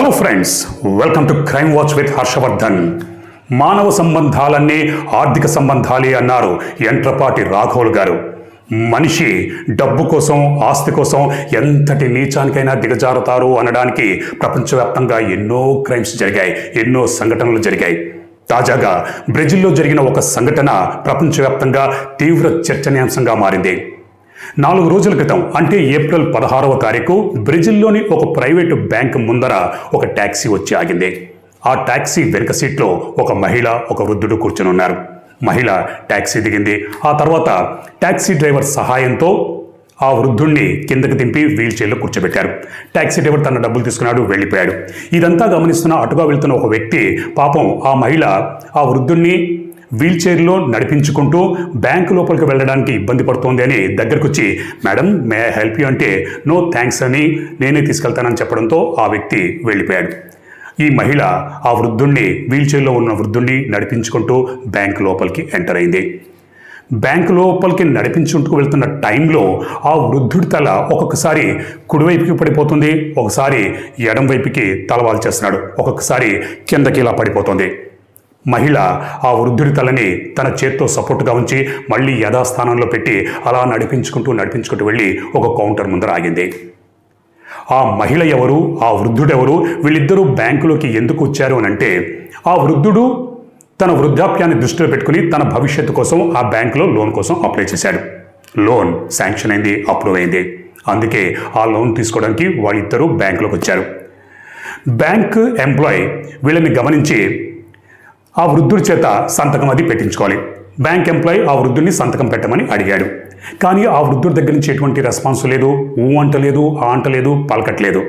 Hello friends welcome to crime watch with Harshavardhan మానవ సంబంధాలన్నీ ఆర్థిక సంబంధాలే అన్నారు ఎంట్రపాటి రాఘవులు గారు. మనిషి డబ్బు కోసం ఆస్తి కోసం ఎంతటి నీచానికైనా దిగజారుతారు అనడానికి ప్రపంచవ్యాప్తంగా ఎన్నో క్రైమ్స్ జరిగాయి ఎన్నో సంఘటనలు జరిగాయి. తాజాగా బ్రెజిల్లో జరిగిన ఒక సంఘటన ప్రపంచవ్యాప్తంగా తీవ్ర చర్చనీయాంశంగా మారింది. నాలుగు రోజుల క్రితం అంటే ఏప్రిల్ పదహారవ తారీఖు బ్రెజిల్లోని ఒక ప్రైవేటు బ్యాంక్ ముందర ఒక ట్యాక్సీ వచ్చి ఆగింది. ఆ ట్యాక్సీ వెనుక సీట్లో ఒక మహిళ ఒక వృద్ధుడు కూర్చుని ఉన్నారు మహిళ ట్యాక్సీ దిగింది. ఆ తర్వాత ట్యాక్సీ డ్రైవర్ సహాయంతో ఆ వృద్ధుణ్ణి కిందకి దింపి వీల్ చైర్లో కూర్చోబెట్టారు. ట్యాక్సీ డ్రైవర్ తన డబ్బులు తీసుకున్నాడు వెళ్ళిపోయాడు. ఇదంతా గమనిస్తున్న అటుగా వెళ్తున్న ఒక వ్యక్తి పాపం ఆ మహిళ ఆ వృద్ధుణ్ణి వీల్చైర్లో నడిపించుకుంటూ బ్యాంకు లోపలికి వెళ్ళడానికి ఇబ్బంది పడుతోంది అని దగ్గరకొచ్చి మేడం మే హెల్ప్ యూ అంటే నో థ్యాంక్స్ అని నేనే తీసుకెళ్తానని చెప్పడంతో ఆ వ్యక్తి వెళ్ళిపోయాడు. ఈ మహిళ ఆ వృద్ధుణ్ణి వీల్చైర్లో ఉన్న వృద్ధుణ్ణి నడిపించుకుంటూ బ్యాంక్ లోపలికి ఎంటర్ అయింది. బ్యాంక్ లోపలికి నడిపించుకుంటూ వెళ్తున్న టైంలో ఆ వృద్ధుడి తల ఒక్కొక్కసారి కుడివైపుకి పడిపోతుంది ఒకసారి ఎడం వైపుకి తలవాల్చేస్తున్నాడు చేస్తున్నాడు ఒక్కొక్కసారి కిందకి ఇలా పడిపోతుంది. మహిళ ఆ వృద్ధుడి తలని తన చేత్తో సపోర్ట్గా ఉంచి మళ్ళీ యథాస్థానంలో పెట్టి అలా నడిపించుకుంటూ నడిపించుకుంటూ వెళ్ళి ఒక కౌంటర్ ముందర ఆగింది. ఆ మహిళ ఎవరు? ఆ వృద్ధుడెవరు వీళ్ళిద్దరూ బ్యాంకులోకి ఎందుకు వచ్చారు అని అంటే ఆ వృద్ధుడు తన వృద్ధాప్యాన్ని దృష్టిలో పెట్టుకుని తన భవిష్యత్తు కోసం ఆ బ్యాంకులో లోన్ కోసం అప్లై చేశాడు. లోన్ శాంక్షన్ అయింది అప్రూవ్ అయింది. అందుకే ఆ లోన్ తీసుకోవడానికి వాళ్ళిద్దరూ బ్యాంకులోకి వచ్చారు. బ్యాంక్ ఎంప్లాయ్ వీళ్ళని గమనించి ఆ వృద్ధుడి చేత సంతకం అది పెట్టించుకోవాలి. బ్యాంక్ ఎంప్లాయ్ ఆ వృద్ధుడిని సంతకం పెట్టమని అడిగాడు. కానీ ఆ వృద్ధుడి దగ్గర నుంచి ఎటువంటి రెస్పాన్స్ లేదు. ఊ అంటలేదు ఆ అంటలేదు పలకట్లేదు.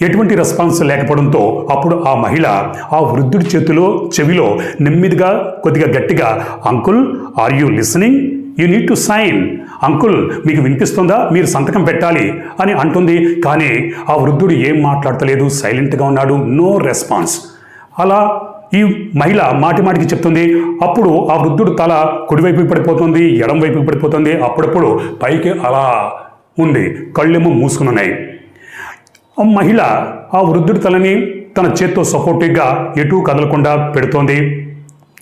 ఎటువంటి రెస్పాన్స్ లేకపోవడంతో అప్పుడు ఆ మహిళ ఆ వృద్ధుడి చేతిలో చెవిలో నెమ్మదిగా కొద్దిగా గట్టిగా uncle are you listening? You need to sign. Uncle మీకు వినిపిస్తుందా? మీరు సంతకం పెట్టాలి అని అంటుంది. కానీ ఆ వృద్ధుడు ఏం మాట్లాడతలేదు. సైలెంట్గా ఉన్నాడు. No response. అలా ఈ మహిళ మాటిమాటికి చెప్తుంది అప్పుడు ఆ వృద్ధుడు తల కుడివైపు పడిపోతుంది ఎడం వైపు పడిపోతుంది అప్పుడప్పుడు పైకి అలా ఉంది కళ్ళేమో మూసుకుని ఉన్నాయి. ఆ మహిళ ఆ వృద్ధుడి తలని తన చేత్తో సపోర్టివ్గా ఎటు కదలకుండా పెడుతోంది.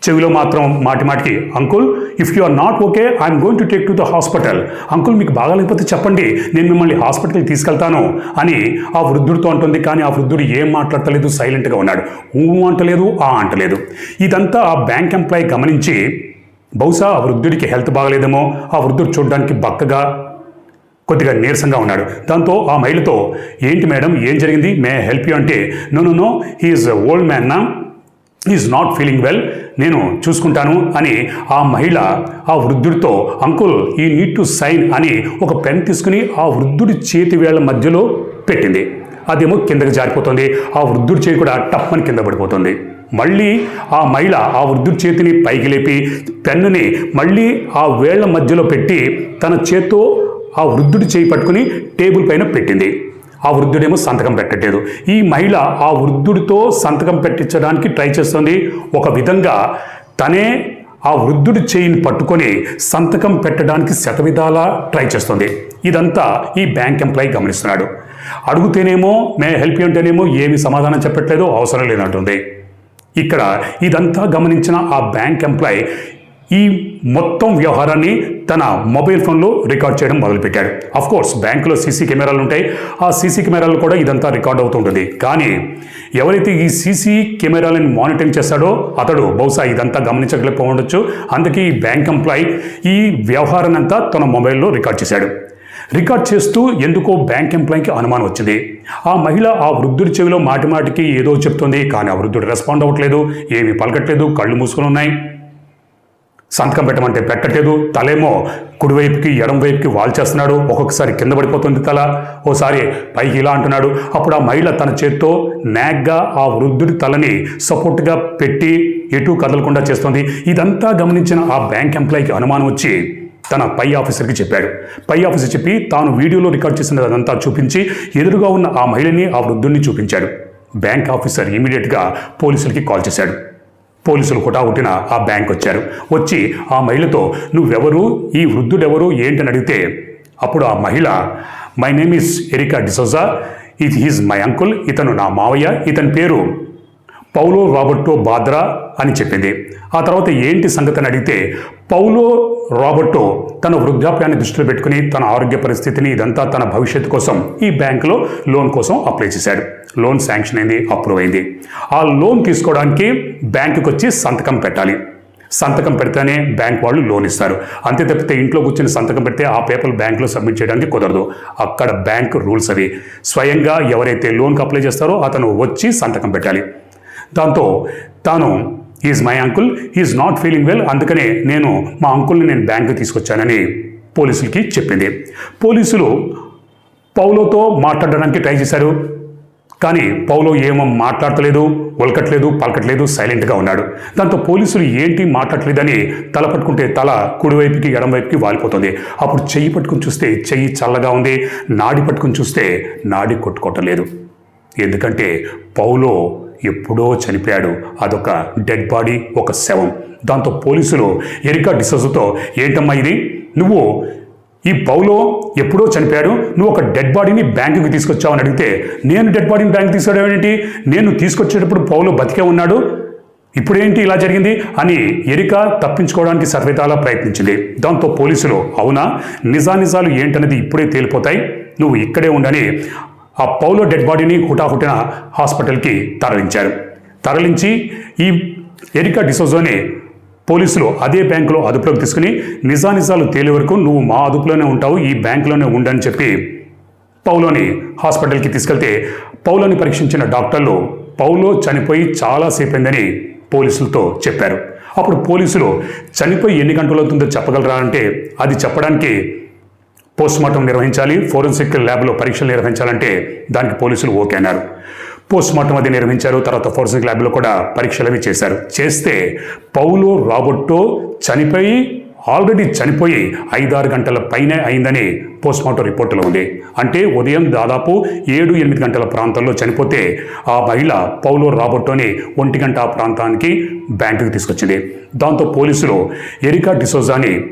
చెవిలో మాత్రం మాటి మాటికి uncle if you are not okay I'm going to take to the hospital uncle మీకు బాగాలేకపోతే చెప్పండి. నేను మిమ్మల్ని హాస్పిటల్కి తీసుకెళ్తాను అని ఆ వృద్ధుడితో అంటుంది. కానీ ఆ వృద్ధుడు ఏం మాట్లాడతలేదు సైలెంట్గా ఉన్నాడు. ఊ అంటలేదు ఆ అంటలేదు. ఇదంతా ఆ బ్యాంక్ ఎంప్లాయ్ గమనించి బహుశా ఆ వృద్ధుడికి హెల్త్ బాగలేదేమో. ఆ వృద్ధుడు చూడడానికి బక్కగా కొద్దిగా నీరసంగా ఉన్నాడు. దాంతో ఆ మహిళతో ఏంటి మేడం ఏం జరిగింది? May help you? అంటే no no no he's old man నా ఈజ్ నాట్ ఫీలింగ్ వెల్ నేను చూసుకుంటాను అని ఆ మహిళ ఆ వృద్ధుడితో అంకుల్ ఈ నీడ్ టు సైన్ అని ఒక పెన్ తీసుకుని ఆ వృద్ధుడి చేతి వేళ్ళ మధ్యలో పెట్టింది. అదేమో కిందకి జారిపోతుంది. ఆ వృద్ధుడి చేయి కూడా టప్పని కింద పడిపోతుంది. మళ్ళీ ఆ మహిళ ఆ వృద్ధుడి చేతిని పైకి లేపి పెన్నుని మళ్ళీ ఆ వేళ్ళ మధ్యలో పెట్టి తన చేత్తో ఆ వృద్ధుడి చేయి పట్టుకుని టేబుల్ పైన పెట్టింది. ఆ వృద్ధుడేమో సంతకం పెట్టట్లేదు. ఈ మహిళ ఆ వృద్ధుడితో సంతకం పెట్టించడానికి ట్రై చేస్తుంది. ఒక విధంగా తనే ఆ వృద్ధుడి చేయిని పట్టుకొని సంతకం పెట్టడానికి శతవిధాలా ట్రై చేస్తుంది. ఇదంతా ఈ బ్యాంక్ ఎంప్లాయ్ గమనిస్తున్నాడు. అడుగుతేనేమో మే హెల్ప్ అంటేనేమో ఏమి సమాధానం చెప్పట్లేదు అవసరం లేనట్టుంది ఇక్కడ ఇదంతా గమనించిన ఆ బ్యాంక్ ఎంప్లాయ్ ఈ మొత్తం వ్యవహారాన్ని తన మొబైల్ ఫోన్లో రికార్డ్ చేయడం మొదలుపెట్టాడు. అఫ్ కోర్స్ బ్యాంకులో సీసీ కెమెరాలు ఉంటాయి. ఆ సీసీ కెమెరాలు కూడా ఇదంతా రికార్డ్ అవుతుంటుంది. కానీ ఎవరైతే ఈ సీసీ కెమెరాలను మానిటరింగ్ చేస్తాడో అతడు బహుశా ఇదంతా గమనించగలిగిపోవచ్చు అందుకే ఈ బ్యాంక్ ఎంప్లాయీ ఈ వ్యవహారాన్ని అంతా తన మొబైల్లో రికార్డ్ చేశాడు. రికార్డ్ చేస్తూ ఎందుకో బ్యాంక్ ఎంప్లాయీకి అనుమానం వచ్చింది. ఆ మహిళ ఆ వృద్ధుడి చెవిలో మాటి మాటికి ఏదో చెప్తుంది. కానీ ఆ వృద్ధుడు రెస్పాండ్ అవ్వట్లేదు. ఏమీ పలకట్లేదు. కళ్ళు మూసుకొని ఉన్నాయి. సంతకం పెట్టమంటే పెట్టలేదు తలేమో కుడివైపుకి ఎడంవైపుకి వాల్చేస్తున్నాడు వాల్ చేస్తున్నాడు. ఒక్కొక్కసారి కింద పడిపోతుంది తల. ఓసారి పైకి ఇలా అంటున్నాడు. అప్పుడు ఆ మహిళ తన చేత్తో నాగ్గా ఆ వృద్ధుడి తలని సపోర్ట్గా పెట్టి ఎటు కదలకుండా చేస్తుంది. ఇదంతా గమనించిన ఆ బ్యాంక్ ఎంప్లాయ్కి అనుమానం వచ్చి తన పై ఆఫీసర్కి చెప్పాడు. పై ఆఫీసర్ చెప్పి తాను వీడియోలో రికార్డ్ చేసిన అదంతా చూపించి ఎదురుగా ఉన్న ఆ మహిళని ఆ వృద్ధుడిని చూపించాడు. బ్యాంక్ ఆఫీసర్ ఇమీడియట్గా పోలీసులకి కాల్ చేశాడు. పోలీసులు హుటాహుటిన ఆ బ్యాంక్ వచ్చారు. వచ్చి ఆ మహిళతో నువ్వెవరు? ఈ వృద్ధుడెవరు? ఏంటని అడిగితే అప్పుడు ఆ మహిళ my name is Erica D'Souza. ఇది హీజ్ మై అంకుల్. ఇతను నా మావయ్య. ఇతని పేరు పౌలో రాబర్టో బాద్రా అని చెప్పింది. ఆ తర్వాత ఏంటి సంగతి అని అడిగితే పౌలో రాబర్టో తన వృద్ధాప్యాన్ని దృష్టిలో పెట్టుకుని తన ఆరోగ్య పరిస్థితిని ఇదంతా తన భవిష్యత్తు కోసం ఈ బ్యాంకులో లోన్ కోసం అప్లై చేశాడు. లోన్ శాంక్షన్ అయింది అప్రూవ్ అయింది. ఆ లోన్ తీసుకోవడానికి బ్యాంకుకి వచ్చి సంతకం పెట్టాలి. సంతకం పెడితేనే బ్యాంక్ వాళ్ళు లోన్ ఇస్తారు. అంతే తప్పితే ఇంట్లో కూర్చొని సంతకం పెడితే ఆ పేపర్ బ్యాంకులో సబ్మిట్ చేయడానికి కుదరదు. అక్కడ బ్యాంక్ రూల్స్ అవి. స్వయంగా ఎవరైతే లోన్కి అప్లై చేస్తారో అతను వచ్చి సంతకం పెట్టాలి. దాంతో తాను is my uncle is not feeling well అందుకనే నేను మా అంకుల్ని నేను బ్యాంకు తీసుకొచ్చానని పోలీసులకి చెప్పింది. పోలీసులు పౌలోతో మాట్లాడడానికి ట్రై చేశారు. కానీ పౌలో ఏమో మాట్లాడతలేదు ఒలకట్లేదు పలకట్లేదు సైలెంట్గా ఉన్నాడు. దాంతో పోలీసులు ఏంటి మాట్లాడలేదని తల పట్టుకుంటే తల కుడివైపుకి ఎడమవైపుకి వాలిపోతుంది. అప్పుడు చెయ్యి పట్టుకుని చూస్తే చెయ్యి చల్లగా ఉంది నాడి పట్టుకుని చూస్తే నాడి కొట్టుకోవటం లేదు. ఎందుకంటే పౌలో ఎప్పుడో చనిపోయాడు. అదొక డెడ్ బాడీ ఒక శవం. దాంతో పోలీసులు ఎరికా డిసోజుతో ఏంటమ్మా ఇది? నువ్వు ఈ పౌలో ఎప్పుడో చనిపోయాడు? నువ్వు ఒక డెడ్ బాడీని బ్యాంకుకి తీసుకొచ్చావు? అని అడిగితే నేను డెడ్ బాడీని బ్యాంక్ తీసుకురావడం ఏంటి? నేను తీసుకొచ్చేటప్పుడు పౌలో బతికే ఉన్నాడు? ఇప్పుడేంటి ఇలా జరిగింది? అని ఎరిక తప్పించుకోవడానికి సర్వేతాలా ప్రయత్నించింది. దాంతో పోలీసులు అవునా? నిజానిజాలు ఏంటనేది ఇప్పుడే తేలిపోతాయి. నువ్వు ఇక్కడే ఉండని ఆ పౌలో డెడ్ బాడీని హుటాహుటిన హాస్పిటల్కి తరలించారు. తరలించి ఈ ఎరికా డిసోజోని పోలీసులు అదే బ్యాంకులో అదుపులోకి తీసుకుని నిజానిజాలు తేలే వరకు నువ్వు మా అదుపులోనే ఉంటావు ఈ బ్యాంకులోనే ఉండని చెప్పి పౌలోని హాస్పిటల్కి తీసుకెళ్తే పౌలోని పరీక్షించిన డాక్టర్లు పౌలో చనిపోయి చాలాసేపు అయిందని పోలీసులతో చెప్పారు. అప్పుడు పోలీసులు చనిపోయి ఎన్ని గంటలు అవుతుందో చెప్పగలరా అంటే అది చెప్పడానికి పోస్ట్మార్టం నిర్వహించాలి. ఫోరెన్సిక్ ల్యాబ్లో పరీక్షలు నిర్వహించాలంటే దానికి పోలీసులు ఓకే అన్నారు. పోస్ట్మార్టం అది నిర్వహించారు. తర్వాత ఫోరెన్సిక్ ల్యాబ్లో కూడా పరీక్షలు అవి చేశారు. చేస్తే పౌలో రాబర్టో చనిపోయి ఆల్రెడీ చనిపోయి ఐదారు గంటల పైనే అయిందని పోస్ట్మార్టం రిపోర్టులో ఉంది. అంటే ఉదయం దాదాపు ఏడు ఎనిమిది గంటల ప్రాంతంలో చనిపోతే ఆ మహిళ పౌలో రాబర్టోని ఒంటి గంట ఆ ప్రాంతానికి బ్యాంకుకి తీసుకొచ్చింది. దాంతో పోలీసులు ఎరికా డిసోజాని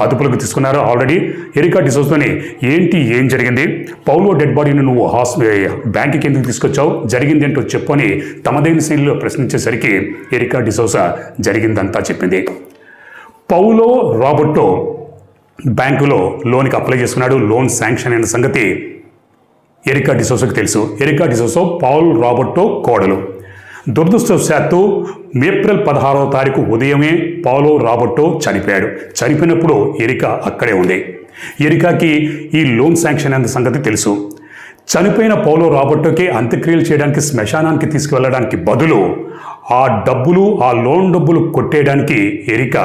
అదుపులోకి తీసుకున్నారు? ఆల్రెడీ ఎరికా డిసోజ్తోని ఏంటి ఏం జరిగింది? పౌలో డెడ్ బాడీని నువ్వు హాస్ బ్యాంకుకి ఎందుకు తీసుకొచ్చావు? జరిగింది ఏంటో చెప్పు అని తమదైన శైలిలో ప్రశ్నించేసరికి ఎరికా డిసోసా జరిగిందంతా చెప్పింది. పౌలో రాబర్టో బ్యాంకులో లోన్కి అప్లై చేసుకున్నాడు. లోన్ శాంక్షన్ అయిన సంగతి ఎరికా డిసోసోకి తెలుసు. ఎరికా డిసోసో పౌల్ రాబర్టో కోడలు. దురదృష్టవశాత్తు ఏప్రిల్ పదహారవ తారీఖు ఉదయమే పౌలో రాబర్టో చనిపోయాడు. చనిపోయినప్పుడు ఎరిక అక్కడే ఉంది. ఎరికాకి ఈ లోన్ శాంక్షన్ అయిన సంగతి తెలుసు. చనిపోయిన పౌలో రాబర్టోకి అంత్యక్రియలు చేయడానికి శ్మశానానికి తీసుకువెళ్ళడానికి బదులు ఆ డబ్బులు ఆ లోన్ డబ్బులు కొట్టేయడానికి ఎరిక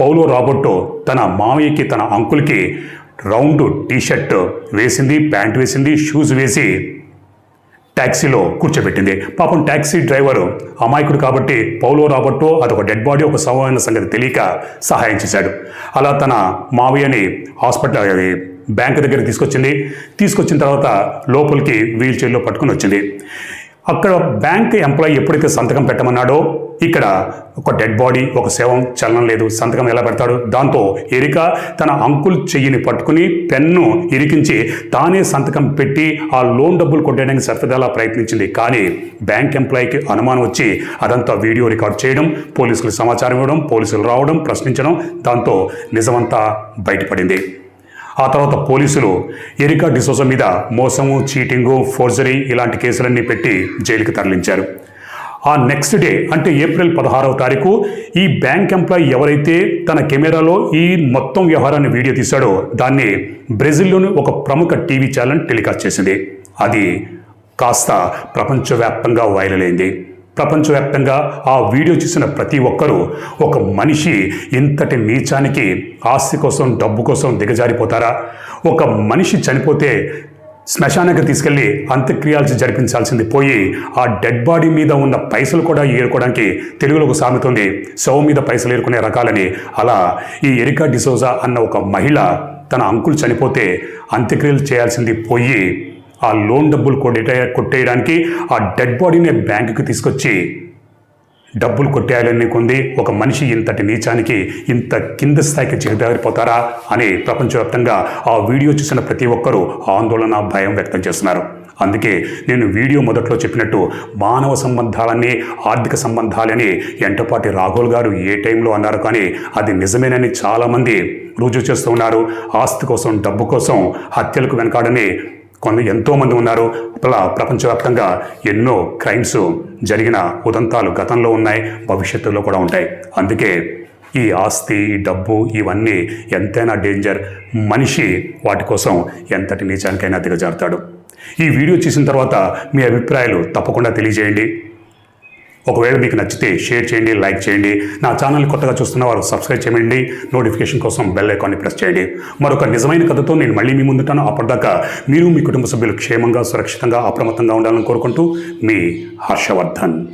పౌలో రాబర్టో తన మామయ్యకి తన అంకుల్కి రౌండ్ టీషర్ట్ వేసింది ప్యాంట్ వేసింది షూస్ వేసి ట్యాక్సీలో కూర్చోబెట్టింది. పాపం ట్యాక్సీ డ్రైవరు అమాయకుడు కాబట్టి పౌలో రాబర్టో అదొక డెడ్ బాడీ ఒక శవమైన సంగతి తెలియక సహాయం చేశాడు. అలా తన మావయ్యని హాస్పిటల్ అది బ్యాంక్ దగ్గర తీసుకొచ్చింది. తీసుకొచ్చిన తర్వాత లోపలికి వీల్ చైర్లో పట్టుకుని వచ్చింది. అక్కడ బ్యాంక్ ఎంప్లాయీ ఎప్పుడైతే సంతకం పెట్టమన్నాడో ఇక్కడ ఒక డెడ్ బాడీ ఒక శవం చలనం లేదు. సంతకం ఎలా పెడతాడు? దాంతో ఎరిక తన అంకుల్ చెయ్యిని పట్టుకుని పెన్ను ఇరికించి తానే సంతకం పెట్టి ఆ లోన్ డబ్బులు కొట్టేయడానికి సరిఫదాలా ప్రయత్నించింది. కానీ బ్యాంక్ ఎంప్లాయీకి అనుమానం వచ్చి అదంతా వీడియో రికార్డ్ చేయడం పోలీసులకు సమాచారం ఇవ్వడం పోలీసులు రావడం ప్రశ్నించడం దాంతో నిజమంతా బయటపడింది. ఆ తర్వాత పోలీసులు ఎరికా డిసోజా మీద మోసము చీటింగు ఫోర్జరీ ఇలాంటి కేసులన్నీ పెట్టి జైలుకి తరలించారు. ఆ నెక్స్ట్ డే అంటే ఏప్రిల్ పదహారవ తారీఖు ఈ బ్యాంక్ ఎంప్లాయీ ఎవరైతే తన కెమెరాలో ఈ మొత్తం వ్యవహారాన్ని వీడియో తీశాడో దాన్ని బ్రెజిల్లోని ఒక ప్రముఖ టీవీ ఛానల్ టెలికాస్ట్ చేసింది. అది కాస్త ప్రపంచవ్యాప్తంగా వైరల్ అయింది. ప్రపంచవ్యాప్తంగా ఆ వీడియో చూసిన ప్రతి ఒక్కరూ ఒక మనిషి ఇంతటి నీచానికి ఆస్తి కోసం డబ్బు కోసం దిగజారిపోతారా? ఒక మనిషి చనిపోతే శ్మశానానికి తీసుకెళ్ళి అంత్యక్రియాలు జరిపించాల్సింది పోయి ఆ డెడ్ బాడీ మీద ఉన్న పైసలు కూడా ఏరుకోవడానికి తెలుగులో ఒక సామెత ఉంది శవం మీద పైసలు ఏరుకునే రకాలని. అలా ఈ ఎరికా డిసోజా అన్న ఒక మహిళ తన అంకుల్ చనిపోతే అంత్యక్రియలు చేయాల్సింది పోయి ఆ లోన్ డబ్బులు కొట్టే కొట్టేయడానికి ఆ డెడ్ బాడీని బ్యాంకుకి తీసుకొచ్చి డబ్బులు కొట్టేయాలని కొంది ఒక మనిషి ఇంతటి నీచానికి ఇంత కింద స్థాయికి చేదారిపోతారా అని ప్రపంచవ్యాప్తంగా ఆ వీడియో చూసిన ప్రతి ఒక్కరూ ఆందోళన భయం వ్యక్తం చేస్తున్నారు. అందుకే నేను వీడియో మొదట్లో చెప్పినట్టు మానవ సంబంధాలన్నీ ఆర్థిక సంబంధాలని ఎంటపాటి రాఘోల్ గారు ఏ టైంలో అన్నారు కానీ అది నిజమేనని చాలామంది రుజువు చేస్తూ ఉన్నారు. ఆస్తి కోసం డబ్బు కోసం హత్యలకు వెనకాడని కొంత ఎంతోమంది ఉన్నారు. అలా ప్రపంచవ్యాప్తంగా ఎన్నో క్రైమ్స్ జరిగిన ఉదంతాలు గతంలో ఉన్నాయి భవిష్యత్తులో కూడా ఉంటాయి. అందుకే ఈ ఆస్తి డబ్బు ఇవన్నీ ఎంతైనా డేంజర్. మనిషి వాటి కోసం ఎంతటి నీచానికైనా దిగజారుతాడు. ఈ వీడియో చూసిన తర్వాత మీ అభిప్రాయాలు తప్పకుండా తెలియజేయండి. ఒకవేళ మీకు నచ్చితే షేర్ చేయండి లైక్ చేయండి. నా ఛానల్ కొత్తగా చూస్తున్న వారు సబ్స్క్రైబ్ చేయండి. నోటిఫికేషన్ కోసం బెల్ ఐకాన్ని ప్రెస్ చేయండి. మరొక నిజమైన కథతో నేను మళ్ళీ మీ ముందుంటాను. అప్పటిదాకా మీరు మీ కుటుంబ సభ్యులు క్షేమంగా సురక్షితంగా అప్రమత్తంగా ఉండాలని కోరుకుంటూ మీ హర్షవర్ధన్.